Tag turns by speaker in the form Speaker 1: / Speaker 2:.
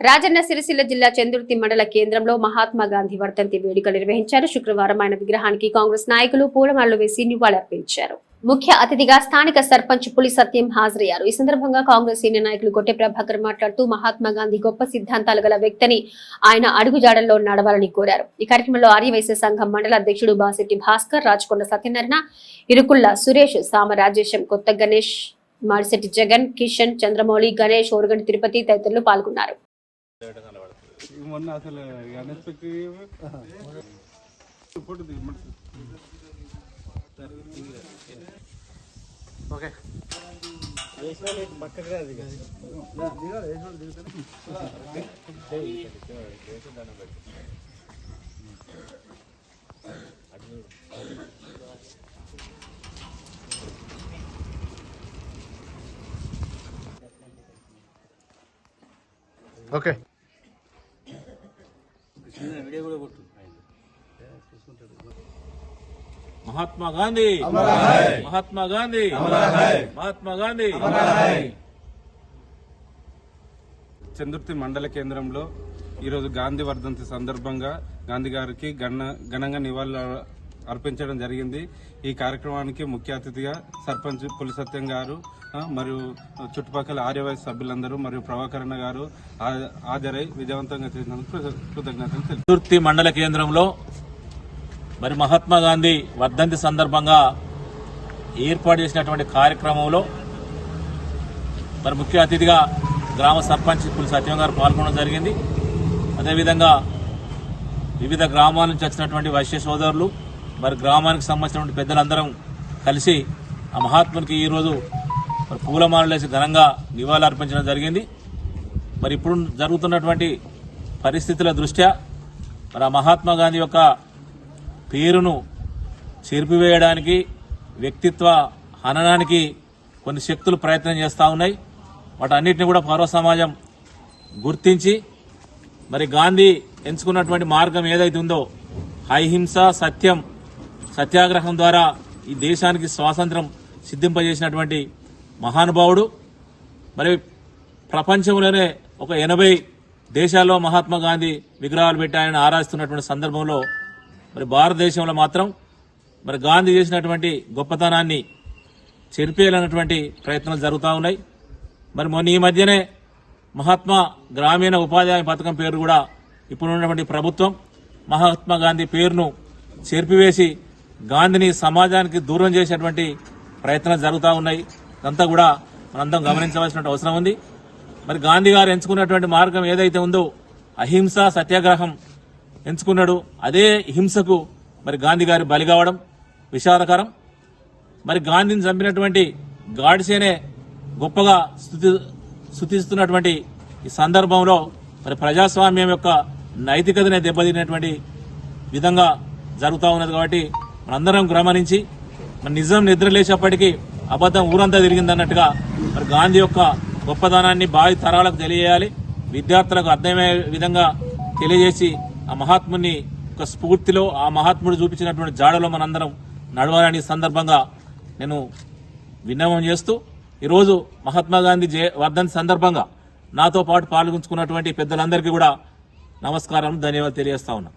Speaker 1: రాజన్న సిరిసిల్ల జిల్లా చందుర్తి మండల కేంద్రంలో మహాత్మా గాంధీ వర్ధంతి వేడుకలు నిర్వహించారు. శుక్రవారం ఆయన విగ్రహానికి కాంగ్రెస్ నాయకులు పూలమాలలు వేసి నివాళులర్పించారు. ముఖ్య అతిథిగా స్థానిక సర్పంచ్ పులి సత్యం హాజరయ్యారు. ఈ సందర్భంగా కాంగ్రెస్ సీనియర్ నాయకులు గొట్టె ప్రభాకర్ మాట్లాడుతూ మహాత్మా గాంధీ గొప్ప సిద్ధాంతాలు గల వ్యక్తిని ఆయన అడుగుజాడల్లో నడవాలని కోరారు. ఈ కార్యక్రమంలో ఆర్యవైశ్య సంఘం మండల అధ్యక్షుడు బాసెట్టి భాస్కర్ రాచకొండ సత్యనారాయణ ఇరుకుల్ల సురేష్ సామ రాజేశం కొత్త గణేష్ మాడిశెట్టి జగన్ కిషన్ చంద్రమౌళి గణేష్ ఓరుగంటి తిరుపతి తదితరులు పాల్గొన్నారు.
Speaker 2: మొన్న అసలు అన్ఎక్స్పెక్టెడ్ ఫోటో దిగు ఓకే.
Speaker 3: మహాత్మా గాంధీ. మహాత్మా గాంధీ. మహాత్మా గాంధీ.
Speaker 2: చందుర్తి మండల కేంద్రంలో ఈరోజు గాంధీ వర్ధంతి సందర్భంగా గాంధీ గారికి ఘన ఘనంగా నివాళులు అర్పించడం జరిగింది. ఈ కార్యక్రమానికి ముఖ్య అతిథిగా సర్పంచ్ పులి సత్యం గారు మరియు చుట్టుపక్కల ఆర్యవైస్ సభ్యులందరూ మరియు ప్రభాకరణ గారు హాజరై విజయవంతంగా చేసినందుకు కృతజ్ఞతలు తెలుపు
Speaker 3: మండల కేంద్రంలో మరి మహాత్మా గాంధీ వర్ధంతి సందర్భంగా ఏర్పాటు చేసినటువంటి కార్యక్రమంలో మరి ముఖ్య అతిథిగా గ్రామ సర్పంచ్ పులి సత్యం గారు పాల్గొనడం జరిగింది. అదేవిధంగా వివిధ గ్రామాల నుంచి వచ్చినటువంటి వైశ్య సోదరులు మరి గ్రామానికి సంబంధించినటువంటి పెద్దలందరం కలిసి ఆ మహాత్మునికి ఈరోజు మరి పూలమాలలేసి ఘనంగా నివాళులు అర్పించడం జరిగింది. మరి ఇప్పుడు జరుగుతున్నటువంటి పరిస్థితుల దృష్ట్యా మరి ఆ మహాత్మా గాంధీ యొక్క పేరును చెరిపివేయడానికి వ్యక్తిత్వ హననానికి కొన్ని శక్తులు ప్రయత్నం చేస్తూ ఉన్నాయి. వాటన్నిటిని కూడా పౌర సమాజం గుర్తించి మరి గాంధీ ఎంచుకున్నటువంటి మార్గం ఏదైతే ఉందో అహింస సత్యం సత్యాగ్రహం ద్వారా ఈ దేశానికి స్వాతంత్రం సిద్ధింపజేసినటువంటి మహానుభావుడు. మరి ప్రపంచంలోనే ఒక ఎనభై దేశాల్లో మహాత్మా గాంధీ విగ్రహాలు పెట్టి ఆయన ఆరాధిస్తున్నటువంటి సందర్భంలో మరి భారతదేశంలో మాత్రం మరి గాంధీ చేసినటువంటి గొప్పతనాన్ని చెరిపేయాలన్నటువంటి ప్రయత్నాలు జరుగుతూ ఉన్నాయి. మరి మొన్న ఈ మధ్యనే మహాత్మా గ్రామీణ ఉపాధి హామీ పథకం పేరు కూడా ఇప్పుడున్నటువంటి ప్రభుత్వం మహాత్మా గాంధీ పేరును చెరిపివేసి గాంధీని సమాజానికి దూరం చేసేటువంటి ప్రయత్నాలు జరుగుతూ ఉన్నాయి. ఇదంతా కూడా మనందరం గమనించవలసిన అవసరం ఉంది. మరి గాంధీ గారు ఎంచుకున్నటువంటి మార్గం ఏదైతే ఉందో అహింస సత్యాగ్రహం ఎంచుకున్నాడు. అదే హింసకు మరి గాంధీ గారి బలి కావడం విషాదకరం. మరి గాంధీని చంపినటువంటి గాడ్సేనే గొప్పగా స్థుతి స్థుతిస్తున్నటువంటి ఈ సందర్భంలో మరి ప్రజాస్వామ్యం యొక్క నైతికతనే దెబ్బతినటువంటి విధంగా జరుగుతూ ఉన్నది కాబట్టి మనందరం గమనించి మన నిజం నిద్రలేసేపటికీ అబద్ధం ఊరంతా తిరిగిందన్నట్టుగా మరి గాంధీ యొక్క గొప్పదనాన్ని భావి తరాలకు తెలియజేయాలి. విద్యార్థులకు అర్థమయ్యే విధంగా తెలియజేసి ఆ మహాత్ముని ఒక స్ఫూర్తిలో ఆ మహాత్ముడు చూపించినటువంటి జాడలో మనందరం నడవాలని సందర్భంగా నేను విన్నవం చేస్తూ ఈరోజు మహాత్మా గాంధీ జయ వర్ధన్ సందర్భంగా నాతో పాటు పాల్గొంచుకున్నటువంటి పెద్దలందరికీ కూడా నమస్కారం ధన్యవాదాలు తెలియజేస్తా ఉన్నా.